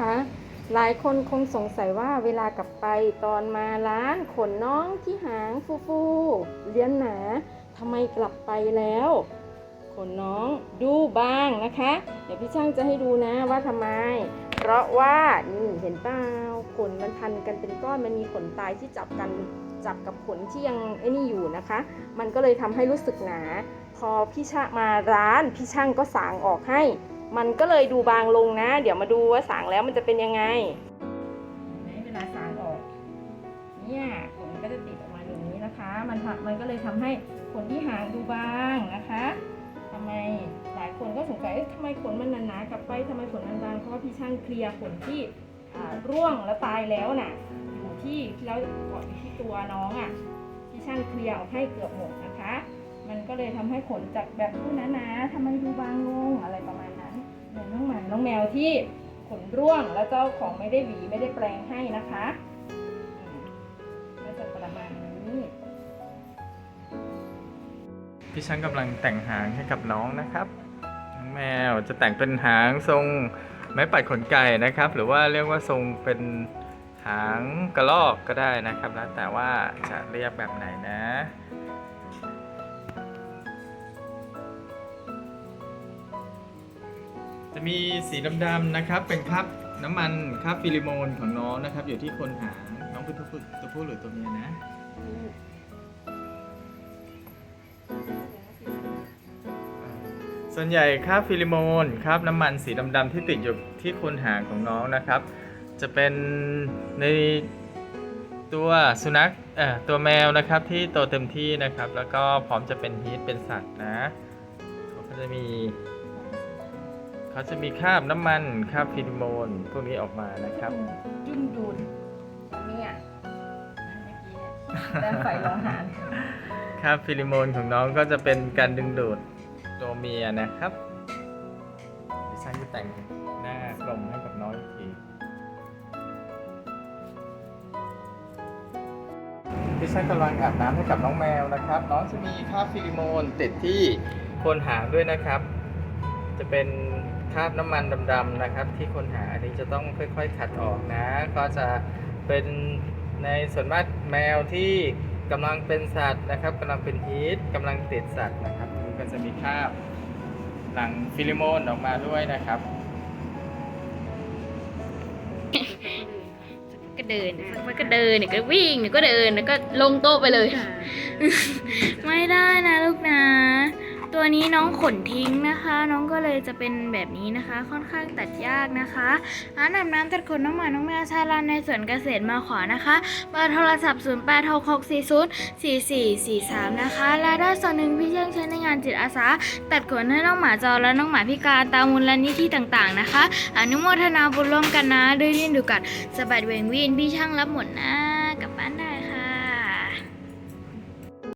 คะ หลายคนคงสงสัยว่าเวลากลับไปตอนมาร้านขนน้องที่หางฟูฟูๆเลี้ยนหนาทำไมกลับไปแล้วขนน้องดูบ้างนะคะ เดี๋ยวพี่ช่างจะให้ดูนะว่าทำไม เพราะว่านี่เห็นเปล่าขนมันพันกันเป็นก้อนมันมีขนตายที่จับกันจับกับขนที่ยังไอ้นี่อยู่นะคะ มันก็เลยทำให้รู้สึกหนา พอพี่ช่างมาร้านพี่ช่างก็สางออกให้ มันก็เลยดูบางลงนะ เดี๋ยวมาดูว่าสางแล้วมันจะเป็นยังไงเวลาสางออก เนี่ยขนก็จะติดออกมาอย่างนี้นะคะ มันมันก็เลยทำให้ขนที่หางดูบางนะคะทำไมหลายคนก็สงสัยทำไมขนมันหนาๆกลับไปทำไมขนมันบางเพราะว่าพี่ช่างเคลียร์ขนที่ร่วงแล้วตายแล้วน่ะอยู่ที่แล้วเกาะอยู่ที่ตัวน้องอะพี่ช่างเคลียร์ออกให้เกือบหมดนะคะ มันก็เลยทำให้ขนจากแบบผู้หนาๆทำไมดูบางลงอะไร มาน้องแมวที่ขนร่วงแล้วเจ้าของไม่ได้หวีไม่ได้แปลงให้นะคะก็จะประมาณนี้พี่ช่างกำลังแต่งหางให้กับน้องนะครับน้องแมวจะแต่งเป็นหางทรงไม้ปัดขนไก่นะครับ หรือว่าเรียกว่าทรงเป็นหางกระรอกก็ได้นะครับ แล้วแต่ว่าจะเรียกแบบไหนนะ จะมีสีดำๆนะครับ เป็นคราบน้ำมันคราบฟิลิโมนของน้องนะครับ อยู่ที่คนหางน้องเป็นตัวผู้ตัวผู้หรือตัวเมียนะ ส่วนใหญ่คราบฟิลิโมนคราบน้ำมันสีดำๆที่ติดอยู่ที่คนหางของน้องนะครับ จะเป็นในตัวสุนัขเอ่อตัวแมวนะครับที่โตเต็มที่นะครับ แล้วก็พร้อมจะเป็นฮีทเป็นสัตว์นะเขาก็จะมี เขาจะมีคราบน้ำมันคราบฟิลิโมนพวกนี้ออกมานะครับจุนดูนเนี่ยเมื่อกี้เนี่ยด้านไฟร้องหานคราบฟิลิโมนของน้องก็จะเป็นการดึงดูดตัวเมียนะครับดิฉันจะแต่งหน้ากลมให้กับน้องอีกทีดิฉันกำลังอาบน้ำให้กับน้องแมวนะครับ น้องจะมีคราบฟิลิโมนติดที่โคนหางด้วยนะครับ จะเป็น คราบน้ำมันดำๆนะครับ ที่โคนหางอันนี้จะต้องค่อยๆขัดออกนะ ก็จะเป็นในส่วนมากแมวที่กำลังเป็นสัตว์นะครับกำลังเป็นฮีทกำลังติดสัตว์นะครับมันก็จะมีคราบหลังฟิลิโมนออกมาด้วยนะครับ ก็เดินสักพักก็เดินเดี๋ยวก็วิ่งเดี๋ยวก็เดินแล้วก็ลงโต๊ะไปเลย ไม่ได้นะลูกนะ ตัวนี้น้องขนทิ้งนะคะ น้องก็เลยจะเป็นแบบนี้นะคะ ค่อนข้างตัดยากนะคะร้านอาบน้ำตัดขนน้องหมาน้องแมวชาลานในสวนเกษตรมาขอนะคะเบอร์โทรศัพท์ 0 8 6 6 4 0 4 4 4 3 นะคะและได้ส่วนหนึ่งพี่เชี่ยงใช้ในงานจิตอาสา ตัดขนให้น้องหมาจรและน้องหมาพิการตามมูลนิธิต่างๆนะคะ อนุโมทนาบุญร่วมกันนะด้วยดินดูกัดสบัดเวงวินพี่ช่างรับหมดนะ